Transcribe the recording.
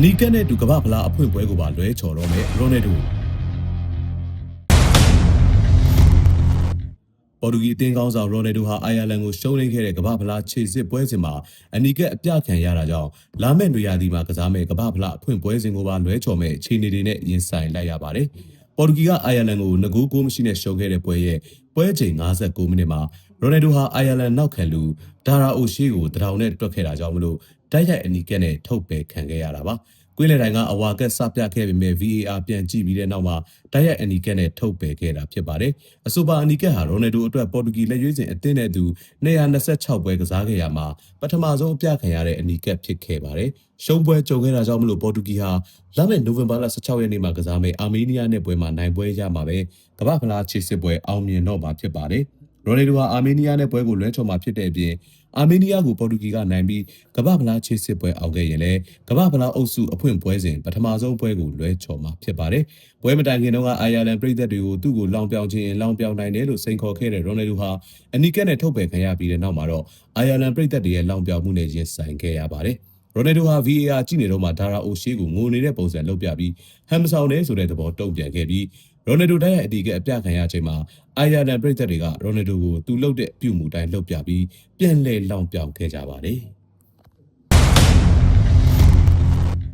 အနီကက်နဲ့တူကမ္ဘာဖလားအဖွင့်ပွဲကိုပါလွဲချော်တော့မယ်ရိုနယ်ဒိုပေါ်တူဂီအသင်းကောင်းဆောင်ရိုနယ်ဒိုဟာအိုင်ယာလန်ကိုရှုံးနိမ့်ခဲ့တဲ့ကမ္ဘာဖလားခြေစစ်ပွဲစဉ်မှာအနီကက်အပြခံရတာကြောင့်လာမယ့်နွေရာသီမှာကစားမယ့်ကမ္ဘာဖလားအဖွင့်ပွဲစဉ်ကိုပါလွဲချော်မဲ့အခြေအနေတွေနဲ့ရင်ဆိုင်လိုက်ရပါတယ်။ပေါ်တူဂီကအိုင်ယာလန်ကိုငကူးကိုမရှိနဲ့ရှုံးခဲ့တဲ့ပွဲရဲ့ ပွဲချိန်59မိနစ်မှာရိုနယ်ဒိုဟာအိုင်ယာလန်နောက်ခံလူဒါရာအိုရှိကိုတထောင်နဲ့တွက်ခဲ့တာကြောင့်မလို့တိုက်ရိုက်အနီကက်နဲ့ထုတ်ပယ်ခံခဲ့ရတာပါ။ကွင်းလယ်တိုင်ကအဝါကက်စပြခဲ့ပေမဲ့ VAR ပြန်ကြည့်ပြီးတဲ့နောက်မှာတိုက်ရိုက်အနီကက်နဲ့ထုတ်ပယ်ခဲ့တာဖြစ်ပါတယ်။အဆိုပါအနီကက်ဟာရိုနယ်ဒိုအတွက်ပေါ်တူဂီလက်ရွေးစင်အသင်းနဲ့အတူ226ပွဲကစားခဲ့ရမှာပထမဆုံးအပြခံရတဲ့အနီကက်ဖြစ်ခဲ့ပါတယ်။ရှုံးပွဲကြုံခဲ့တာကြောင့်မလို့ပေါ်တူဂီဟာလာမယ့်နိုဝင်ဘာလ16ရက်နေ့မှာကစားမယ့်အာမေးနီးယားနဲ့ပွဲမှာနိုင်ပွဲရမှာပဲကမ္ဘာဖလားခြေစစ်ပွဲအောင်မြင်တော့မှာဖြစ်ပါတယ်။ရိုနယ်ဒိုဟာအာမေးနီးယားနဲ့ပွဲကိုလွဲချော်မှာဖြစ်တဲ့အပြင်အာမေးနီးယားကိုပေါ်တူဂီကနိုင်ပြီးကမ္ဘာဖလားချေစစ်ပွဲအောင်ခဲ့ရင်လည်းကမ္ဘာဖလားအုပ်စုအဖွင့်ပွဲစဉ်ပထမဆုံးပွဲကိုလွဲချော်မှာဖြစ်ပါတယ်။ပွဲမတိုင်ခင်တုန်းကအိုင်ယာလန်ပြည်သက်တွေကိုသူ့ကိုလောင်ပြောင်ခြင်းလောင်ပြောင်နိုင်တယ်လို့စိန်ခေါ်ခဲ့တဲ့ရိုနယ်ဒိုဟာအနီကက်နဲ့ထုတ်ပယ်ခံရပြီးတဲ့နောက်မှာတော့အိုင်ယာလန်ပြည်သက်တွေရဲ့လောင်ပြောင်မှုနဲ့ရင်ဆိုင်ခဲ့ရပါတယ်။ရိုနယ်ဒိုဟာ VAR ကြည့်နေတော့မှဒါရာအိုရှေးကိုငိုနေတဲ့ပုံစံလုပ်ပြပြီးဟမ်မဆောင်နေဆိုတဲ့သဘောတုံ့ပြန်ခဲ့ပြီး ရိုနယ်ဒိုတိုက်ရိုက်အတီးကအပြခံရချိန်မှာအိုင်ယာလန်ပြည်သက်တွေကရိုနယ်ဒိုကိုသူ့လုပ်တဲ့ပြုမှုတိုင်းလုပ်ပြပြီးပြန်လဲလောင်ပြောင်ခဲ့ကြပါတယ်။